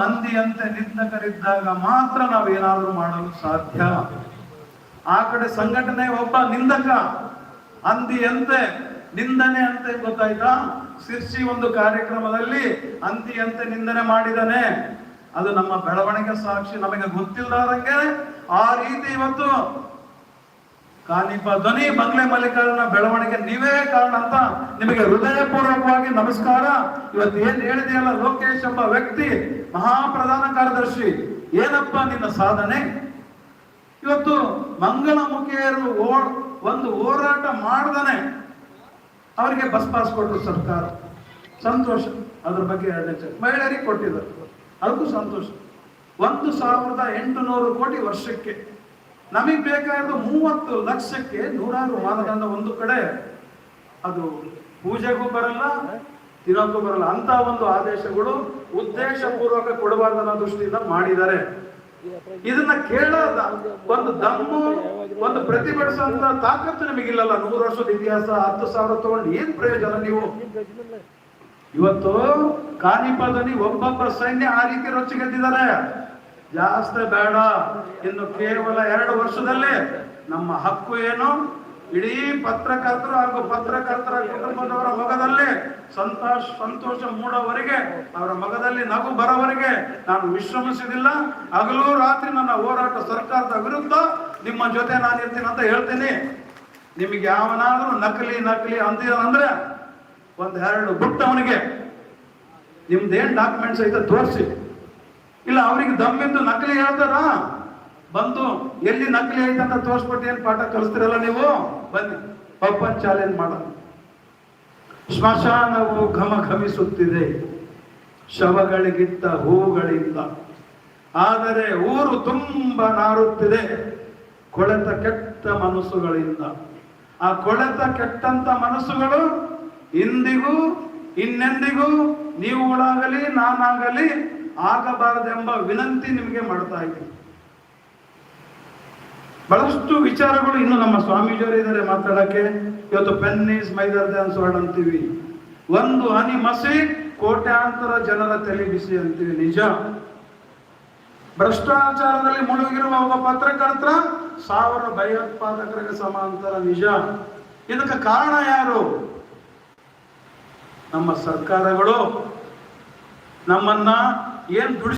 ಹಂದಿಯಂತೆ ನಿಂದಕರಿದ್ದಾಗ ಮಾತ್ರ ನಾವೇನಾದ್ರೂ ಮಾಡಲು ಸಾಧ್ಯ? ಆ ಕಡೆ ಸಂಘಟನೆ ಒಬ್ಬ ನಿಂದಕ, ಅಂದಿಯಂತೆ, ನಿಂದನೆ ಅಂತ ಗೊತ್ತಾಯ್ತಾ? ಸಿರ್ಸಿ ಒಂದು ಕಾರ್ಯಕ್ರಮದಲ್ಲಿ ಅಂತಿಯಂತೆ ನಿಂದನೆ ಮಾಡಿದಾನೆ. ಅದು ನಮ್ಮ ಬೆಳವಣಿಗೆ ಸಾಕ್ಷಿ, ನಮಗೆ ಗೊತ್ತಿಲ್ಲದಂಗೆ ಆ ರೀತಿ ಇವತ್ತು ಕಾನಿಪ ಧ್ವನಿ ಬಂಗ್ಲೆ ಮಲ್ಲಿಕಾರ್ಜುನ ಬೆಳವಣಿಗೆ ನೀವೇ ಕಾರಣ ಅಂತ ನಿಮಗೆ ಹೃದಯಪೂರ್ವಕವಾಗಿ ನಮಸ್ಕಾರ. ಇವತ್ತು ಏನ್ ಹೇಳಿದೆಯಲ್ಲ ಲೋಕೇಶ್ ಎಂಬ ವ್ಯಕ್ತಿ, ಮಹಾಪ್ರಧಾನ ಕಾರ್ಯದರ್ಶಿ. ಏನಪ್ಪ ನಿನ್ನ ಸಾಧನೆ? ಇವತ್ತು ಮಂಗಳಮುಖಿಯರು ಒಂದು ಹೋರಾಟ ಮಾಡ್ದನೆ. ಅವರಿಗೆ ಬಸ್ ಪಾಸ್ ಕೊಟ್ಟರು ಸರ್ಕಾರ. ಸಂತೋಷ. ಅದ್ರ ಬಗ್ಗೆ ಎರಡನೇ ಮಹಿಳೆಯರಿಗೆ ಕೊಟ್ಟಿದ್ದಾರೆ. ಅದಕ್ಕೂ ಸಂತೋಷ. ಒಂದು ಸಾವಿರದ ಎಂಟುನೂರು ಕೋಟಿ ವರ್ಷಕ್ಕೆ. ನಮಗೆ ಬೇಕಾಗಿರೋ ಮೂವತ್ತು ಲಕ್ಷಕ್ಕೆ ನೂರಾರು ಮಾನದಂಡ ಒಂದು ಕಡೆ. ಅದು ಪೂಜೆಗೂ ಬರಲ್ಲ, ತಿನ್ನೋಕ್ಕೂ ಬರಲ್ಲ. ಅಂತ ಒಂದು ಆದೇಶಗಳು ಉದ್ದೇಶ ಪೂರ್ವಕ ಅನ್ನೋ ದೃಷ್ಟಿಯಿಂದ ಮಾಡಿದ್ದಾರೆ. ಇದನ್ನ ಕೇಳದ ಒಂದು ದಮ್ಮು, ಒಂದು ಪ್ರತಿಭಟಿಸುವಂತ ತಾಕತ್ತು ನಿಮಗಿಲ್ಲಲ್ಲ? ನೂರು ವರ್ಷದ ಇತಿಹಾಸ, ಹತ್ತು ಸಾವಿರ ತಗೊಂಡು ಏನ್ ಪ್ರಯೋಜನ ನೀವು? ಇವತ್ತು ಕಾನಿಪದಲ್ಲಿ ಒಬ್ಬೊಬ್ಬರ ಸೈನ್ಯ ಆ ರೀತಿ ರೊಚ್ಚಿಗೆದ್ದಿದ್ದಾರೆ ಜಾಸ್ತಿ ಬೇಡ. ಇನ್ನು ಕೇವಲ ಎರಡು ವರ್ಷದಲ್ಲಿ ನಮ್ಮ ಹಕ್ಕು ಏನು? ಇಡೀ ಪತ್ರಕರ್ತರು ಹಾಗೂ ಪತ್ರಕರ್ತರ ಕುಟುಂಬದವರ ಮೊಗದಲ್ಲಿ ಸಂತೋಷ ಸಂತೋಷ ಮೂಡೋವರೆಗೆ, ಅವರ ಮಗದಲ್ಲಿ ನಗು ಬರೋವರೆಗೆ ನಾನು ವಿಶ್ರಮಿಸಿದಿಲ್ಲ. ಹಗಲು ರಾತ್ರಿ ನನ್ನ ಹೋರಾಟ ಸರ್ಕಾರದ ವಿರುದ್ಧ ನಿಮ್ಮ ಜೊತೆ ನಾನು ಇರ್ತೀನಿ ಅಂತ ಹೇಳ್ತೀನಿ. ನಿಮಗೆ ಯಾವನಾದ್ರೂ ನಕಲಿ ನಕಲಿ ಅಂತೀರ ಅಂದ್ರೆ ಒಂದು ಎರಡು ಬಿಟ್ಟು ಅವನಿಗೆ ನಿಮ್ದೇನ್ ಡಾಕ್ಯುಮೆಂಟ್ಸ್ ಐತೆ ತೋರಿಸಿ. ಇಲ್ಲ, ಅವ್ರಿಗೆ ದಮ್ಮಿದ್ದು ನಕಲಿ ಹೇಳ್ತಾರ? ಬಂದು, ಎಲ್ಲಿ ನಕಲಿ ಐತೆ ಅಂತ ತೋರಿಸ್ಬಿಟ್ಟು ಏನು ಪಾಠ ಕಲಿಸ್ತಿರಲ್ಲ ನೀವು? ಬನ್ನಿ, ಪಪ್ಪನ್ ಚಾಲೆಂಜ್ ಮಾಡೋದು ಸ್ಮಶಾನವು ಘಮ ಘಮಿಸುತ್ತಿದೆ ಶವಗಳಿಗಿತ್ತ ಹೂಗಳಿಂದ ಆದರೆ ಊರು ತುಂಬ ನಾರುತ್ತಿದೆ, ಕೊಳೆತ ಕೆಟ್ಟ ಮನಸ್ಸುಗಳಿಂದ ಆ ಕೊಳೆತ ಕೆಟ್ಟಂತ ಮನಸ್ಸುಗಳು ಇಂದಿಗೂ, ಇನ್ನೆಂದಿಗೂ ನೀವುಗಳಾಗಲಿ, ನಾನಾಗಲಿ ಆಗಬಾರದೆಂಬ ವಿನಂತಿ ನಿಮಗೆ ಮಾಡ್ತಾ ಇದ್ದೀನಿ. ಬಹಳಷ್ಟು ವಿಚಾರಗಳು ಇನ್ನು ನಮ್ಮ ಸ್ವಾಮೀಜಿಯವರು ಇದ್ದಾರೆ ಮಾತಾಡಕ್ಕೆ. ಇವತ್ತು pen is mightier than sword ಅಂತೀವಿ. ಒಂದು ಹನಿ ಮಸಿ ಕೋಟ್ಯಾಂತರ ಜನರ ತಲೆ ಬಿಸಿ ಅಂತೀವಿ, ನಿಜ. ಭ್ರಷ್ಟಾಚಾರದಲ್ಲಿ ಮುಳುಗಿರುವ ಒಬ್ಬ ಪತ್ರಕರ್ತರ ಸಾವಿರ ಭಯೋತ್ಪಾದಕರಿಗೆ ಸಮಾಂತರ, ನಿಜ. ಇದಕ್ಕೆ ಕಾರಣ ಯಾರು? ನಮ್ಮ ಸರ್ಕಾರಗಳು. ನಮ್ಮನ್ನ ಏನ್ ದುಡಿ